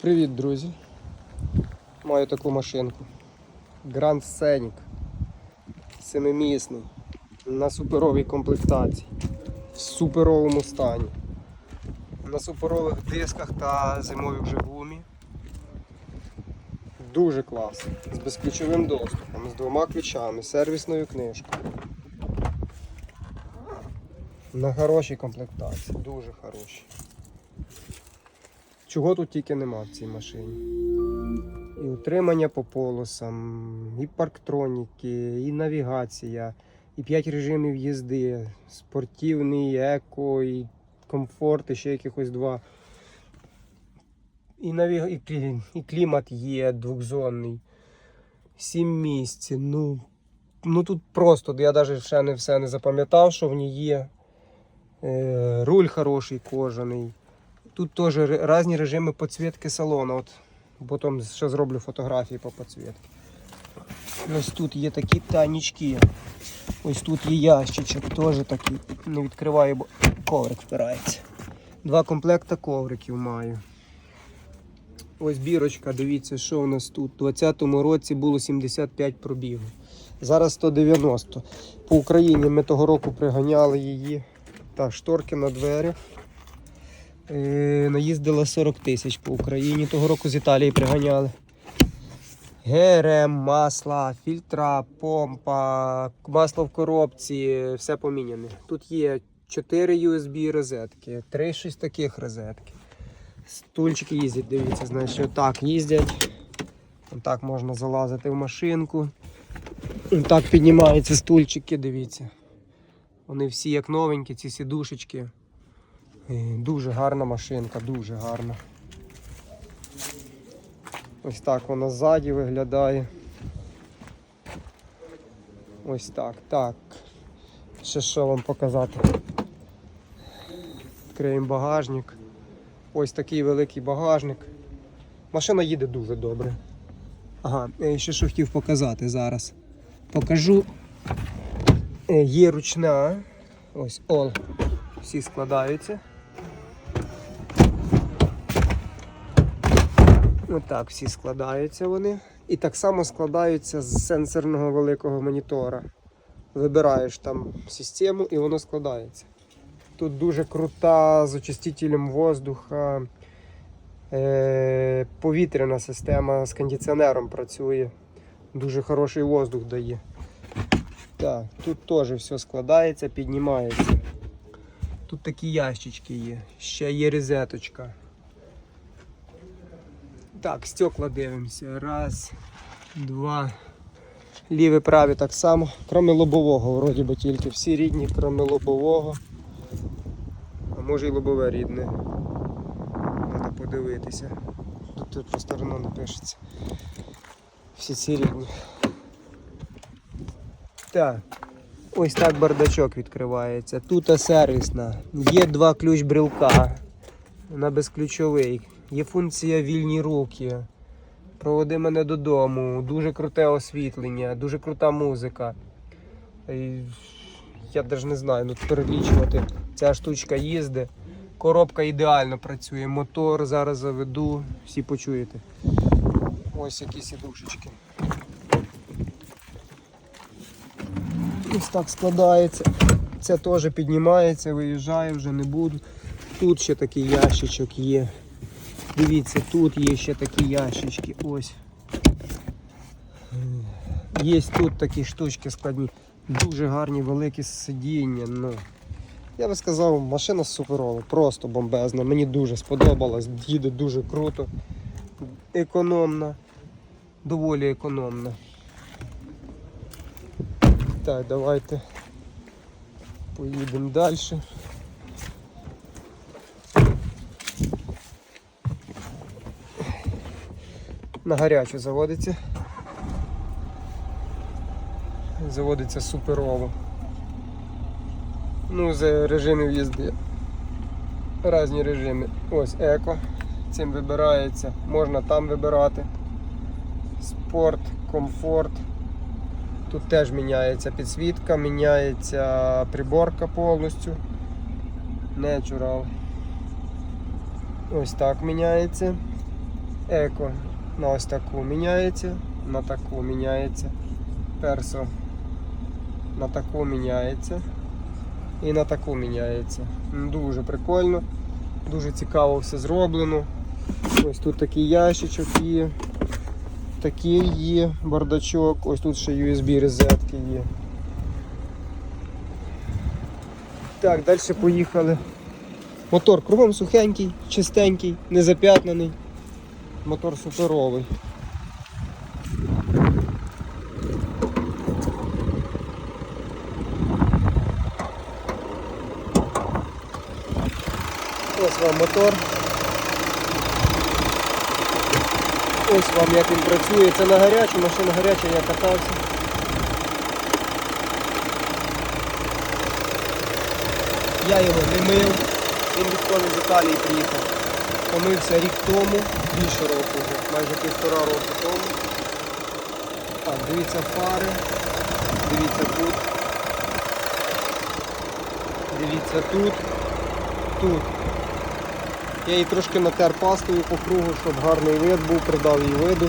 Привіт, друзі! Маю таку машинку. Grand Scenic. Семимісний. На суперовій комплектації. В суперовому стані. На суперових дисках та зимовій вже гумі. Дуже класно. З безключовим доступом, з двома ключами, сервісною книжкою. На хорошій комплектації, дуже хорошій. Чого тут тільки нема в цій машині. І утримання по полосам, і парктроніки, і навігація, і 5 режимів їзди, спортивний, еко, і комфорт, і ще якихось два. І, навіг... і, клімат є двохзонний. Сім місць. Ну, ну тут просто, я навіть ще не все не запам'ятав, що в ній є. Е, руль хороший кожаний. Тут теж різні режими підсвітки салону. От потім ще зроблю фотографії по підсвітці. Ось тут є такі танічки. Ось тут є ящичок, теж такий. Не відкриваю, бо коврик впирається. Два комплекти ковриків маю. Ось бірочка, дивіться, що у нас тут. У 2020 році було 75 пробігу. Зараз 190. По Україні ми того року приганяли її. Так, шторки на двері. Е, наїздила 40 тисяч по Україні. Того року з Італії приганяли. ГРМ, масла, фільтра, помпа, масло в коробці, все поміняне. Тут є 4 USB розетки, 3 щось таких розетки. Стульчики їздять, дивіться, значить, отак їздять. Отак можна залазити в машинку. Так піднімаються стульчики, дивіться. Вони всі як новенькі, ці сідушечки. Дуже гарна машинка, дуже гарна. Ось так вона ззаді виглядає. Ось так, так. Ще що вам показати? Відкриємо багажник. Ось такий великий багажник. Машина їде дуже добре. Ага, е, ще що хотів показати зараз. Покажу. Е, Є ручна. Ось ол. Всі складаються. Отак всі складаються вони. І так само складаються з сенсорного великого монітора. Вибираєш там систему і воно складається. Тут дуже крута з очистителем воздуха. Е, повітряна система з кондиціонером працює. Дуже хороший воздух дає. Так, тут теж все складається, піднімається. Тут такі ящички є. Ще є розеточка. Так, стекла дивимося. Раз, два. Ліве, праве так само. Кроме лобового, вроді би тільки всі рідні, кроме лобового. А може і лобове рідне. Треба подивитися. Тут, по сторонам не пишеться. Всі ці рідні. Так. Ось так бардачок відкривається. Тут сервісна. Є два ключ брелка. Вона безключовий. Є функція вільні руки. Проводи мене додому. Дуже круте освітлення, дуже крута музика. Я навіть не знаю, ну перелічувати. Ця штучка їздить. Коробка ідеально працює. Мотор зараз заведу, всі почуєте. Ось які сідушечки. Ось так складається. Це теж піднімається, виїжджає, вже не буду. Тут ще такий ящичок є. Дивіться, тут є ще такі ящички. Ось. Є тут такі штучки складні. Дуже гарні великі сидіння. Ну, я би сказав, машина суперова, просто бомбезна. Мені дуже сподобалась, їде дуже круто, економна, доволі економна. Так, давайте поїдемо далі. На гарячу заводиться. Заводиться суперово. Ну, з режимів їзди. Різні режими. Ось еко. Цим вибирається. Можна там вибирати. Спорт, комфорт. Тут теж міняється підсвітка, міняється приборка повністю. Natural. Ось так міняється. Еко на ось таку міняється, на таку міняється. Персо на таку міняється і на таку міняється. Дуже прикольно, дуже цікаво все зроблено. Ось тут такий ящичок є, такий є бардачок, ось тут ще USB розетки є. Так, далі поїхали. Мотор кругом сухенький, чистенький, не зап'ятнений. Мотор суперовий. Ось вам мотор. Ось вам як він працює. Це на гарячу, машина гаряча, я катався. Я його не мив. Він відколи з Італії приїхав. Помився рік тому, більше року вже, майже півтора року тому. Так, дивіться фари, дивіться тут. Дивіться тут, тут. Я її трошки натер пастою по кругу, щоб гарний вид був, придав їй виду.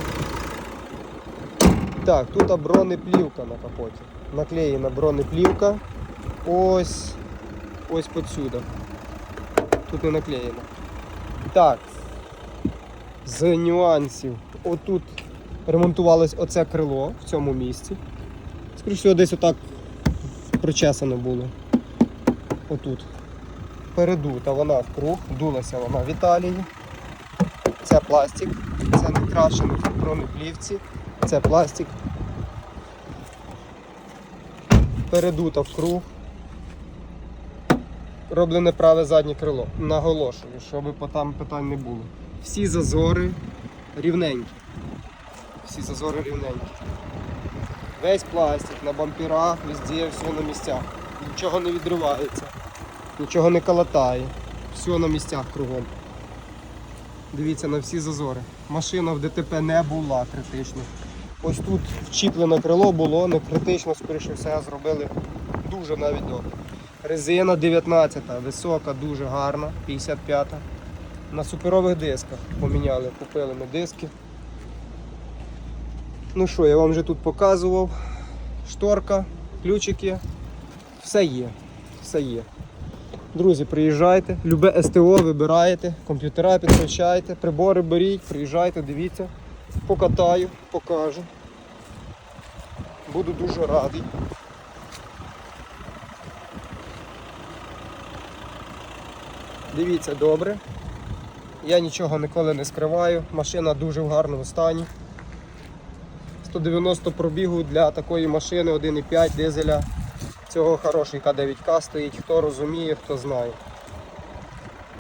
Так, тут бронеплівка на капоті. Наклеєна бронеплівка. Ось ось подсюда. Тут не наклеєно. Так. З нюансів. Отут ремонтувалось оце крило в цьому місці. Скоріше всього, десь отак прочесано було. Отут. Передута вона в круг, дулася вона в Італії. Це пластик, це не крашено в бронеплівці, це пластик. Передута в круг. Роблене праве заднє крило. Наголошую, щоб там питань не було. Всі зазори рівненькі. Всі зазори рівненькі. Весь пластик на бамперах, везде, все на місцях. Нічого не відривається, нічого не калатає. Все на місцях кругом. Дивіться на всі зазори. Машина в ДТП не була критично. Ось тут вчіплене крило було, не критично, скоріше все, зробили дуже навіть добре. Резина 19, висока, дуже гарна, 55. На суперових дисках поміняли, купили ми диски. Ну що, я вам вже тут показував. Шторка, ключики, все є. Все є. Друзі, приїжджайте, любе СТО вибираєте, комп'ютера підключайте, прибори беріть, приїжджайте, дивіться, покатаю, покажу. Буду дуже радий. Дивіться добре. Я нічого ніколи не скриваю. Машина дуже в гарному стані. 190 пробігу для такої машини 1,5 дизеля. Цього хороший К9К стоїть. Хто розуміє, хто знає.